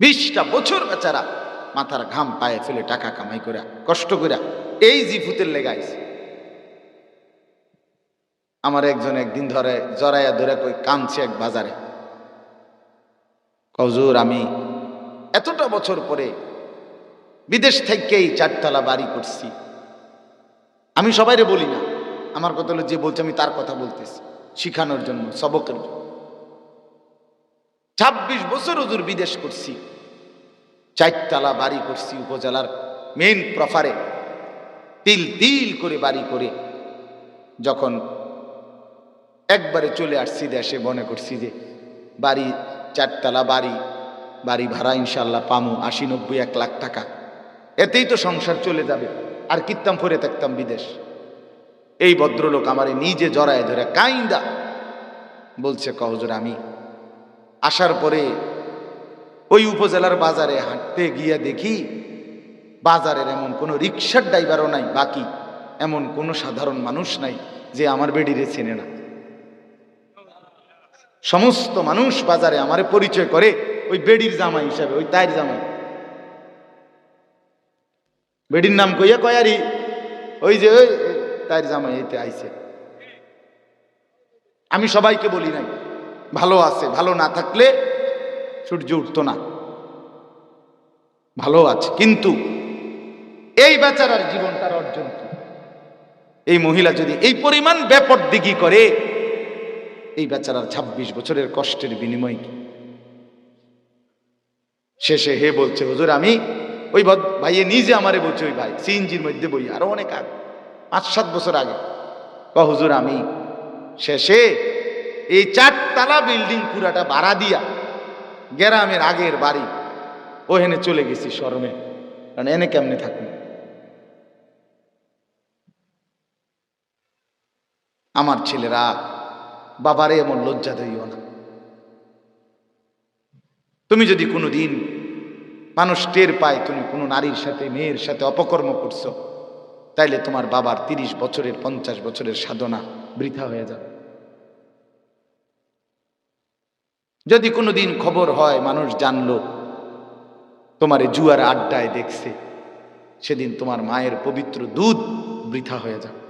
বিশটা বছর বেচারা মাথার ঘাম পায়ে ফেলে টাকা কামাই করে, কষ্ট করে এই জিফুতের লেগাইছে আমার একজন একদিন ধরে জরাইয়া ধরে কই কামছে এক বাজারে। কজুর আমি এতটা বছর পরে বিদেশ থেকেই চারতলা বাড়ি করছি। আমি সবাইরে বলি না। আমার কথা হলো যে বলছে আমি তার কথা বলতেছি। শিখানোর জন্য, সবকের জন্য। ছাব্বিশ বছর হুজুর বিদেশ করছি, চারতলা বাড়ি করছি উপজেলার মেন প্রফারে তিল তিল করে বাড়ি করে যখন একবারে চলে আসছি দেশে, মনে করছি যে বাড়ি, চারতলা বাড়ি বাড়ি ভাড়া ইনশাল্লাহ পামু, আশি নব্বই, এক লাখ টাকা। এতেই তো সংসার চলে যাবে, আর কিত্তাম ফরে থাকতাম বিদেশ। এই ভদ্রলোক আমারে নিজে জড়ায় ধরে কাইন্দা বলছে কহজুর আমি আসার পরে ওই উপজেলার বাজারে হাঁটতে গিয়ে দেখি বাজারের এমন কোনো রিক্সার ড্রাইভারও নাই, বাকি এমন কোনো সাধারণ মানুষ নাই যে আমার বেডিরে চেনে না। সমস্ত মানুষ বাজারে আমারে পরিচয় করে ওই বেডির জামাই হিসাবে, ওই তাইর জামাই। বেডির নাম কইয়া কয়ারি ওই যে ওই তাইর জামাই এতে আইছে। আমি সবাইকে বলি নাই ভালো আছে, ভালো না থাকলে সূর্য উঠতো না। ভালো আছে, কিন্তু এই বেচারার জীবনটার অর্জন কি? এই মহিলা যদি এই পরিমাণ ব্যাপর দিঘি করে, এই বেচারার ২৬ বছরের কষ্টের বিনিময় কি? শেষে হে বলছে, হুজুর, আমি ওই ভাইয়ে নিজে আমারে বলছে, ওই ভাই, সিএনজির মধ্যে বই আরও অনেক আগে, পাঁচ সাত বছর আগে। হুজুর, আমি শেষে এই চারতলা বিল্ডিং পুরাটা ভাড়া দিয়া গ্রামের আগের বাড়ি ওহেনে চলে গেছি শরমে। কারণ এনে কেমনে থাকুন আমার ছেলেরা, বাবারে এমন লজ্জা দিও না। তুমি যদি কোনো দিন মানুষ টের পায়, তুমি কোনো নারীর সাথে, মেয়ের সাথে অপকর্ম করছ, তাইলে তোমার বাবার তিরিশ বছরের, পঞ্চাশ বছরের সাধনা বৃথা হয়ে যাবে। যদি কোনো দিন খবর হয়, মানুষ জানলো, তোমার জুয়ার আড্ডায় দেখছে, সেদিন তোমার মায়ের পবিত্র দুধ বৃথা হয়ে যাবে।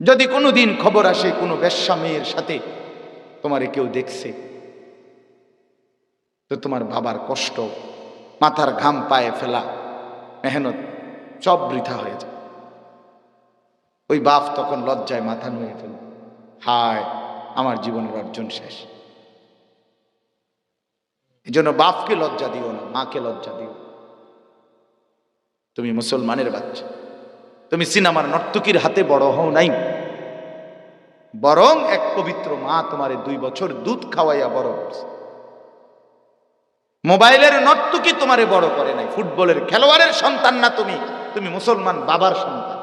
যদি কোনো দিন খবর আসে, কোনো বেশ্যা মেয়ের সাথে তোমারে কেউ দেখছে, তো তোমার বাবার কষ্ট মাথার ঘাম পায়ে ফেলা, মেহনত সব বৃথা হয়ে যায় ওই বাপ তখন লজ্জায় মাথা নুয়ে ফেল হায়, আমার জীবনের অর্জন শেষ। এই জন্য বাপকে লজ্জা দিও না, মাকে লজ্জা দিও তুমি মুসলমানের বাচ্চা। তুমি সিনেমার নর্তকীর হাতে বড় হও নাই। বরং এক পবিত্র মা তোমারে দুই বছর দুধ খাওয়াইয়া বড় করছে। মোবাইলের নর্তকী তোমারে বড় করে নাই, ফুটবলের খেলোয়াড়ের সন্তান না তুমি। তুমি মুসলমান বাবার সন্তান।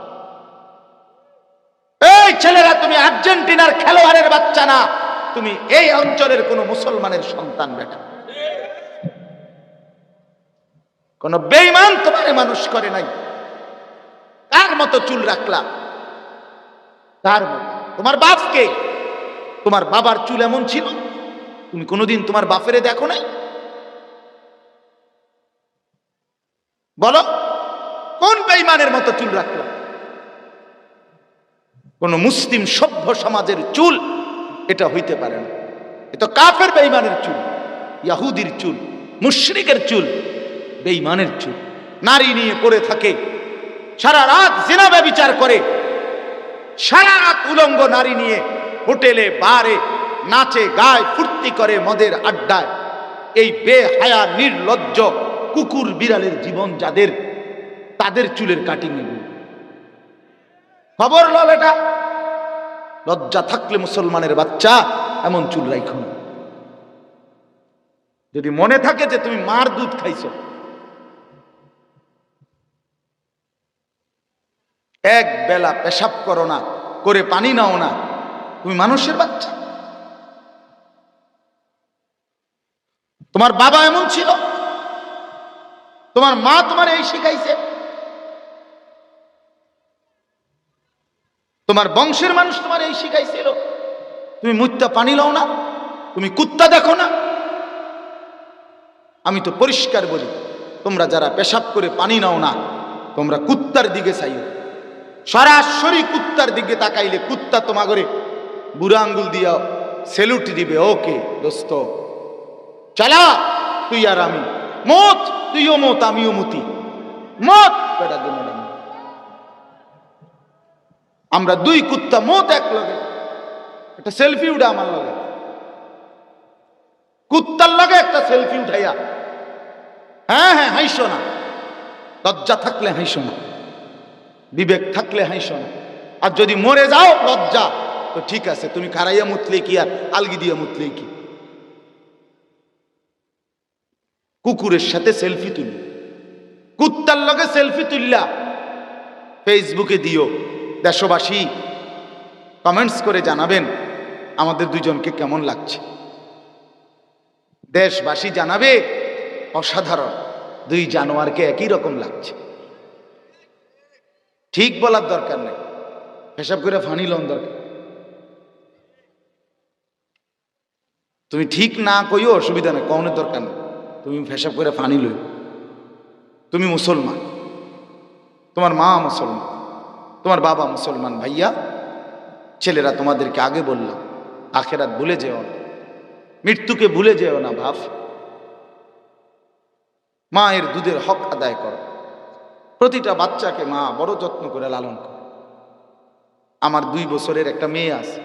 ছেলেরা, তুমি আর্জেন্টিনার খেলোয়াড়ের বাচ্চা না। তুমি এই অঞ্চলের কোন মুসলমানের সন্তান, বেটা। কোন বেইমান তোমারে মানুষ করে নাই। কার মতো চুল রাখলা কার মতো। তোমার বাপকে? তোমার বাবার চুল এমন ছিল? তুমি কোনোদিন তোমার বাপেরে দেখো নাই? বলো, কোন বেইমানের মতো চুল রাখল কোন মুসলিম সভ্য সমাজের চুল, এটা হইতে পারে না। এটা কাফের বেইমানের চুল, ইয়াহুদির চুল, মুশরিকের চুল বেইমানের চুল। নারী নিয়ে পড়ে থাকে, সারা রাত জিনাবে বিচার করে, সারা রাত উলঙ্গ নারী নিয়ে হোটেলে, বারে, নাচে, গায়, ফুর্তি করে মদের আড্ডায়। এই বেহায়া, নির্লজ্জ কুকুর বিড়ালের জীবন যাদের, তাদের চুলের কাটিং এগুলো খবর লল এটা লজ্জা থাকলে মুসলমানের বাচ্চা এমন চুল রাইখো না। যদি মনে থাকে যে তুমি মার দুধ খাইছো। এক বেলা পেশাব করো না, করে পানি নাও না। তুমি মানুষের বাচ্চা। তোমার বাবা এমন ছিল। তোমার মা তোমার এই শিখাইছে। তোমার বংশের মানুষ তোমার এই শিখাইছিল। তুমি মুত্যা পানি লও না, তুমি কুত্তা দেখো না। আমি তো পরিষ্কার বলি, তোমরা যারা পেশাব করে পানি নাও না, তোমরা কুত্তার দিকে চাইও। সরাসরি কুত্তার দিকে তাকাইলে কুত্তা তোমা করে বুড়া আঙ্গুল দিয়া সেলুট দিবে। ওকে, দোস্ত, চালা, তুই আর আমি। মত তুইও মত আমিও মতি। মত বেটা আমরা দুই কুত্তা মত এক লগে। একটা সেলফি উঠা আমার লগে। কুত্তার লগে একটা সেলফি উঠাইয়া। হ্যাঁ হ্যাঁ হাইসো না। লজ্জা থাকলে হাইসো না। বিবেক থাকলে হাইসো না। আর যদি মরে যাও, লজ্জা। তো ঠিক আছে, তুমি খারাইয়া মুতলে কি আর আলগি দিয়ে মুতলে কি? কুকুরের সাথে সেলফি তুলি। কুত্তার লগে সেলফি তুললা। ফেসবুকে দিও। দেশবাসী কমেন্টস করে জানাবেন আমাদের দুজনকে কেমন লাগছে। দেশবাসী জানাবে, অসাধারণ। দুই জানোয়ারকে একই রকম লাগছে। ঠিক বলার দরকার নেই। হিসাব করে ফানি লোন দরকার। তুমি ঠিক না কইও অসুবিধা নেই কনের দরকার নেই। তুমি ফেসাব করে ফানি লই তুমি মুসলমান। তোমার মা মুসলমান। তোমার বাবা মুসলমান ভাইয়া, ছেলেরা তোমাদেরকে আগে বললাম আখেরাত ভুলে যেও না, মৃত্যুকে ভুলে যেও না ভাব। মায়ের দুধের হক আদায় করো। প্রতিটা বাচ্চাকে মা বড় যত্ন করে লালন করে। আমার দুই বছরের একটা মেয়ে আছে।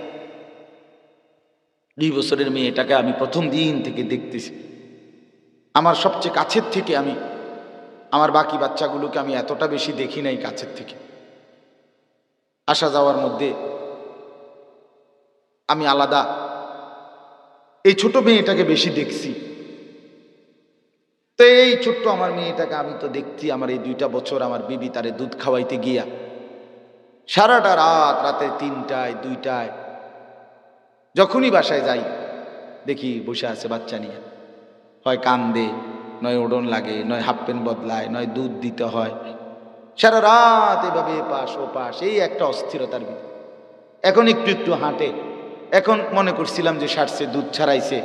দুই বছরের মেয়েটাকে আমি প্রথম দিন থেকে দেখতেছি। আমার সবচেয়ে কাছের থেকে আমি, আমার বাকি বাচ্চাগুলোকে আমি এতটা বেশি দেখি নাই কাছের থেকে। আসা যাওয়ার মধ্যে আমি আলাদা। এই ছোট মেয়েটাকে বেশি দেখছি। তো এই ছোট্ট আমার মেয়েটাকে আমি তো দেখছি, আমার এই দুইটা বছর আমার বিবি তারে দুধ খাওয়াইতে গিয়া। সারাটা রাত, রাতে তিনটায়, দুইটায়, যখনই বাসায় যাই, দেখি বসে আছে বাচ্চা নিয়ে। হয় কান্দে, নয় ওড়ন লাগে, নয় হাফ প্যান্ট বদলায়, নয় দুধ দিতে হয়। সারা রাত এভাবে পাশ ও পাশ, এই একটা অস্থিরতার ভিতরে। এখন একটু একটু হাঁটে। এখন মনে করছিলাম যে সারছে, দুধ ছাড়াইছে।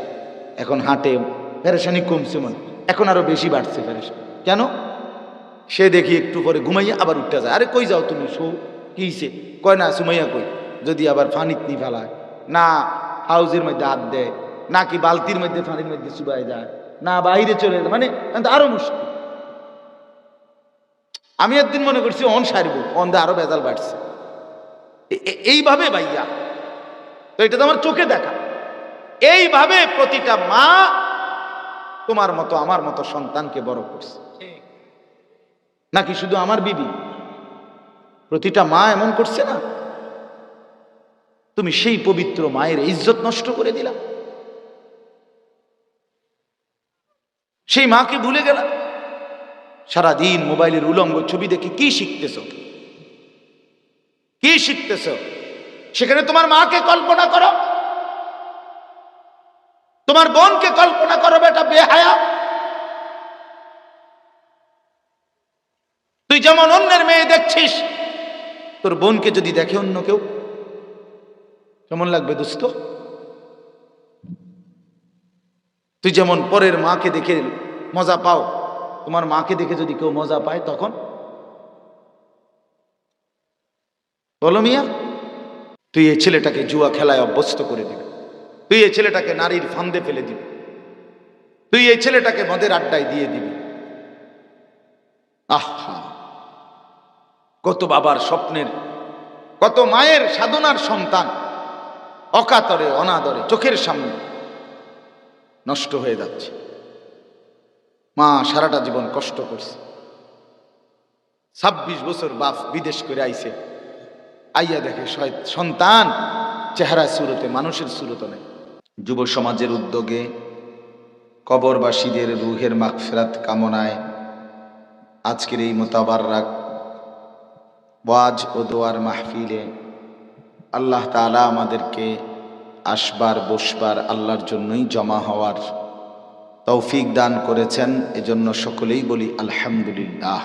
এখন হাঁটে, ফেরেশানি কমছে মনে এখন আরও বেশি বাড়ছে ফেরেশানি। কেন? সে দেখি একটু পরে ঘুমাইয়া আবার উঠতে যায়। আরে কই যাও তুমি? শো কিছে কয় না, সুমাইয়া কই? যদি আবার ফানিত নি ফেলায়। না, হাউজের মধ্যে হাত দেয়। না কি বালতির মধ্যে, ফানির মধ্যে চুবাই যায় না, বাইরে চলে যায়। মানে আরও মুশকিল। আমি একদিন মনে করছি অন সারবো অন্ধে আরও বেজাল বাড়ছে। এইভাবে ভাইয়া, তো এটা তো আমার চোখে দেখা। এইভাবে প্রতিটা মা তোমার মতো, আমার মতো সন্তানকে বড় করছে। নাকি শুধু আমার বিবি? প্রতিটা মা এমন করছে না? তুমি সেই পবিত্র মায়ের ইজ্জত নষ্ট করে দিলা। সেই মাকে ভুলে গেলা? সারাদিন মোবাইলের উলঙ্গ ছবি দেখে কি শিখতেছ? কি শিখতেছ? সেখানে তোমার মাকে কল্পনা করো। তোমার বোনকে কল্পনা করো, বেটা বেহায়া। তুই যেমন অন্যের মেয়ে দেখছিস, তোর বোনকে যদি দেখে অন্য কেউ, কেমন লাগবে দোস্ত? তুই যেমন পরের মাকে দেখে মজা পাও তোমার মাকে দেখে যদি কেউ মজা পায়, তখন? বলো মিয়া, তুই এই ছেলেটাকে জুয়া খেলায় অভ্যস্ত করে দিবি। তুই এই ছেলেটাকে নারীর ফান্দে ফেলে দিবি। তুই এই ছেলেটাকে মদের আড্ডায় দিয়ে দিবি। আহা, কত বাবার স্বপ্নের, কত মায়ের সাধনার সন্তান, অকাতরে, অনাদরে, চোখের সামনে নষ্ট হয়ে যাচ্ছে। মা সারাটা জীবন কষ্ট করছে। ছাব্বিশ বছর বাপ বিদেশ করে আইছে। আইয়া দেখে সন্তান চেহারা সুরতে, মানুষের সুরত নেই। যুব সমাজের উদ্যোগে কবরবাসীদের রুহের মাগফিরাত কামনায় আজকের এই মোতাবাররাক ওয়াজ ও দোয়ার মাহফিলে আল্লাহ তাআলা আমাদেরকে আসবার, বসবার, আল্লাহর জন্যই জমা হওয়ার তৌফিক দান করেছেন, এজন্য সকলেই বলি আলহামদুলিল্লাহ।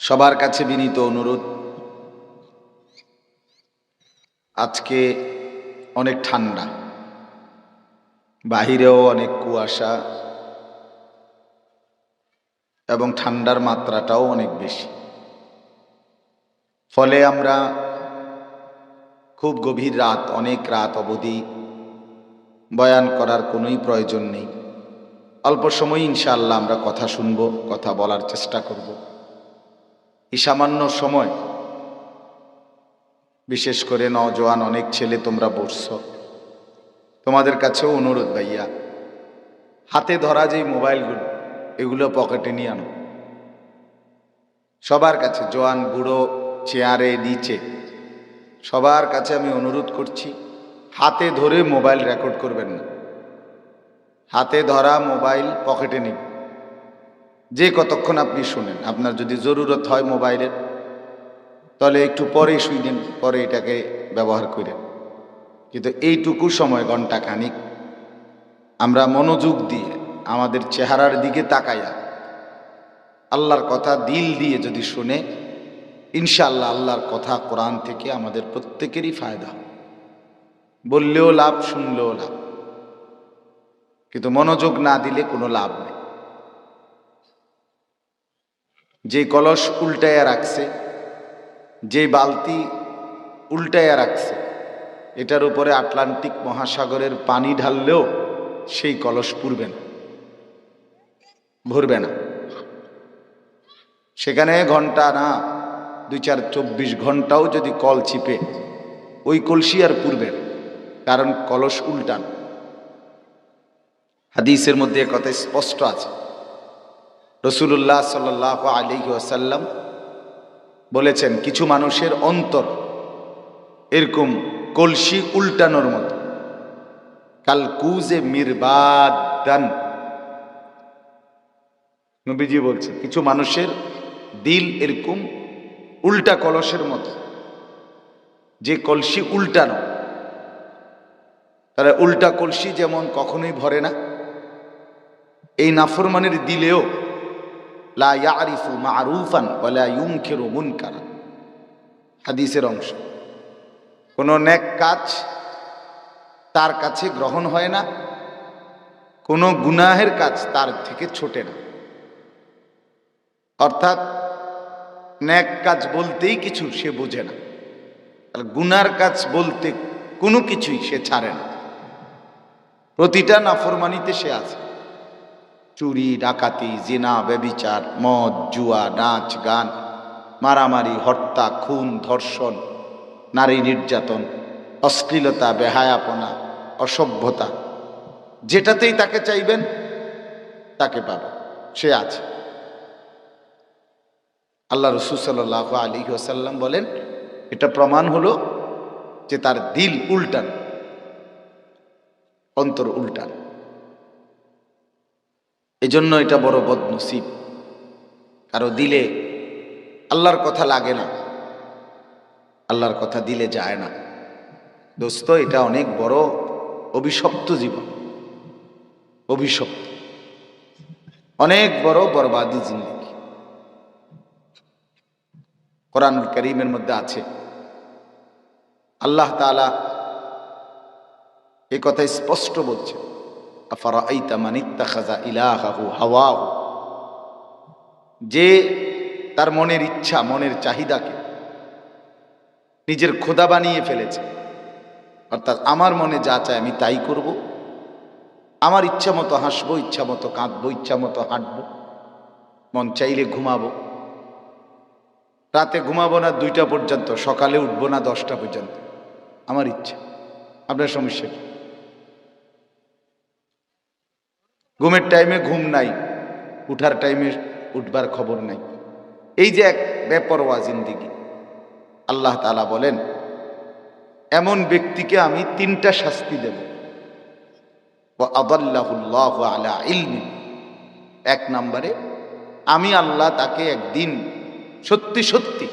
সবার কাছে বিনীত অনুরোধ, আজকে অনেক ঠান্ডা, বাহিরেও অনেক কুয়াশা এবং ঠান্ডার মাত্রাটাও অনেক বেশি। ফলে আমরা খুব গভীর রাত, অনেক রাত অবধি বয়ান করার কোনোই প্রয়োজন নেই। অল্প সময় ইনশাআল্লাহ আমরা কথা শুনব, কথা বলার চেষ্টা করব। এই সামান্য সময়, বিশেষ করে নজওয়ান অনেক ছেলে তোমরা বসছ তোমাদের কাছেও অনুরোধ ভাইয়া, হাতে ধরা যেই মোবাইলগুলো এগুলো পকেটে নিয়ে আনো। সবার কাছে জোয়ান, বুড়ো, চেয়ারে, নিচে। সবার কাছে আমি অনুরোধ করছি, হাতে ধরে মোবাইল রেকর্ড করবেন না। হাতে ধরা মোবাইল পকেটে নিন। যে কতক্ষণ আপনি শুনেন, আপনার যদি জরুরত হয় মোবাইলের, তাহলে একটু পরে শুইলেন পরে এটাকে ব্যবহার করেন কিন্তু এইটুকু সময়, ঘণ্টা খানিক, আমরা মনোযোগ দিয়ে আমাদের চেহারার দিকে তাকাইয়া আল্লাহর কথা দিল দিয়ে যদি শুনে, ইনশাআল্লাহ আল্লাহর কথা কোরআন থেকে আমাদের প্রত্যেকেরই ফায়দা। বললেও লাভ, শুনলেও লাভ। কিন্তু মনোযোগ না দিলে কোনো লাভ নেই। যে কলস উল্টাইয়া রাখছে, যে বালতি উল্টাইয়া রাখছে, এটার উপরে আটলান্টিক মহাসাগরের পানি ঢাললেও সেই কলস পুরবে না। ভরবে না। সেখানে ঘণ্টা না, দুই চার চব্বিশ ঘন্টাও যদি কল চিপে ওই কলসি আর পুরবে কারণ কলস উল্টান। হাদিসের মধ্যে কথা স্পষ্ট আছে। রসুল্লাহ সাল আলী ওয়াসাল্লাম বলেছেন, কিছু মানুষের অন্তর এরকম কলসি উল্টানোর মতো। কাল কুজে মিরবাদান নবীজি বলছে, কিছু মানুষের দিল এরকম উল্টা কলসের মতো। যে কলসি উল্টানো, তারা উল্টা কলসি যেমন কখনোই ভরে না, এই নাফরমানের দিলেও, লা মারুফান হাদিসের অংশ। কোনো নেক কাজ তার কাছে গ্রহণ হয় না, কোনো গুনাহের কাজ তার থেকে ছোটে না। অর্থাৎ ন্যাক কাজ বলতেই কিছু সে বোঝে না। আর গুনার কাজ বলতে কোনো কিছুই সে ছাড়ে না। প্রতিটা নাফরমানিতে সে আছে। চুরি, ডাকাতি, জিনা, ব্যবিচার, মদ, জুয়া, নাচ, গান, মারামারি, হত্যা, খুন, ধর্ষণ, নারী নির্যাতন, অশ্লীলতা, বেহায়াপনা, অসভ্যতা, যেটাতেই তাকে চাইবেন, তাকে পাবে। সে আছে। আল্লাহ রসুল সাল্লাহ আলী ওসাল্লাম বলেন, এটা প্রমাণ হলো যে তার দিল উল্টান, অন্তর উল্টান। এজন্য এটা বড় বদনসিব। কারও দিলে আল্লাহর কথা লাগে না, আল্লাহর কথা দিলে যায় না। দোস্ত, এটা অনেক বড় অভিশপ্ত জীবন। অভিশপ্ত। অনেক বড় বরবাদি জিন্দগি। কোরআন করিমের মধ্যে আছে। আল্লাহ তালা এ কথা স্পষ্ট বলছে মানিত্তা খাজা যে তার মনের ইচ্ছা, মনের চাহিদাকে নিজের খোদা বানিয়ে ফেলেছে, অর্থাৎ আমার মনে যা চায় আমি তাই করব। আমার ইচ্ছা মতো হাসবো ইচ্ছা মতো কাঁদবো ইচ্ছা মতো হাঁটবো, মন চাইলে ঘুমাবো। রাতে ঘুমাবো না দুইটা পর্যন্ত, সকালে উঠবো না দশটা পর্যন্ত। আমার ইচ্ছা। আপনার সমস্যা কি? ঘুমের টাইমে ঘুম নাই, উঠার টাইমে উঠবার খবর নাই। এই যে এক বেপরোয়া জিন্দিগি। আল্লাহ তালা বলেন, এমন ব্যক্তিকে আমি তিনটা শাস্তি দেব। ও আলা ইলমি এক নম্বরে, আমি আল্লাহ তাকে একদিন সত্যি সত্যি।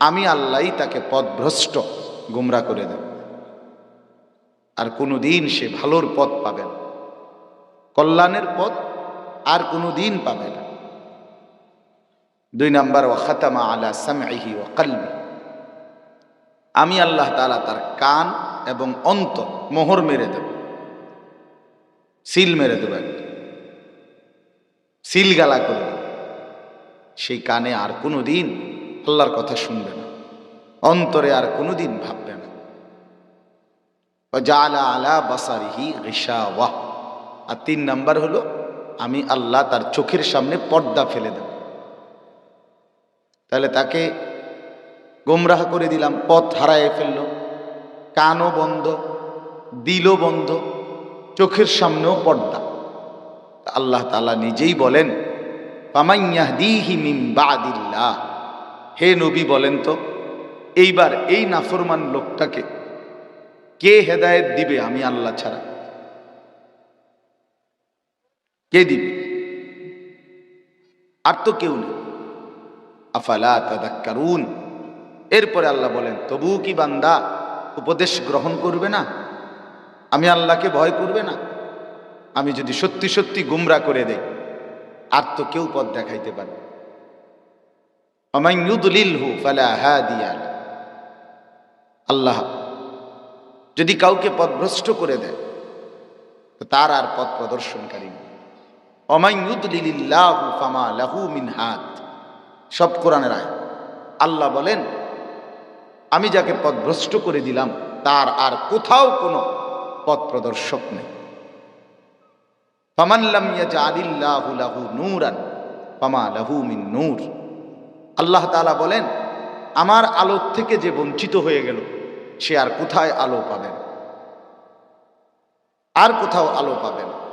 আমি আল্লাহই তাকে পথভ্রষ্ট, গুমরা করে দেব। আর কোনো দিন সে ভালোর পথ পাবে না। কল্যাণের পথ আর কোনো দিন পাবে না। দুই নাম্বার ও খাতামা আলা সামহি ও কালবি। আমি আল্লাহ তালা তার কান এবং অন্ত, মোহর মেরে দেব। সিল মেরে দেব। সিল গালা করে দেব। সেই কানে আর কোনো দিন আল্লাহর কথা শুনবে না। অন্তরে আর কোনো দিন ভাববে না। জালা আলা বাসারিহি রিসাওয়াহ আর তিন নাম্বার হলো, আমি আল্লাহ তার চোখের সামনে পর্দা ফেলে দেব। তাহলে তাকে গোমরাহ করে দিলাম, পথ হারায় ফেলল। কানও বন্ধ, দিলও বন্ধ, চোখের সামনেও পর্দা। আল্লাহ তালা নিজেই বলেন পামাইয়াহদিহি হে নবী বলেন তো, এইবার এই নাফরমান লোকটাকে কে হেদায়েত দিবে আমি আল্লাহ ছাড়া? কে দিবে? আর তো কেউ নেই। আফালা তাদাক্কারুন? এরপরে আল্লাহ বলেন, তবু কি বান্দা উপদেশ গ্রহণ করবে না? আমি আল্লাহকে ভয় করবে না? আমি যদি সত্যি সত্যি গুমরা করে দেই আর তো কেউ পথ দেখাইতে লা। আল্লাহ যদি কাউকে পথভ্রষ্ট করে দেয় তার আর পথ প্রদর্শনকারী মিন সব কোরআনের আয় আল্লাহ বলেন, আমি যাকে পথভ্রষ্ট করে দিলাম, তার আর কোথাও কোনো পথ প্রদর্শক নেই। লাহু লাহু আল্লাহ তাআলা বলেন, আমার আলোর থেকে যে বঞ্চিত হয়ে গেল, সে আর কোথায় আলো পাবেন আর কোথাও আলো পাবেন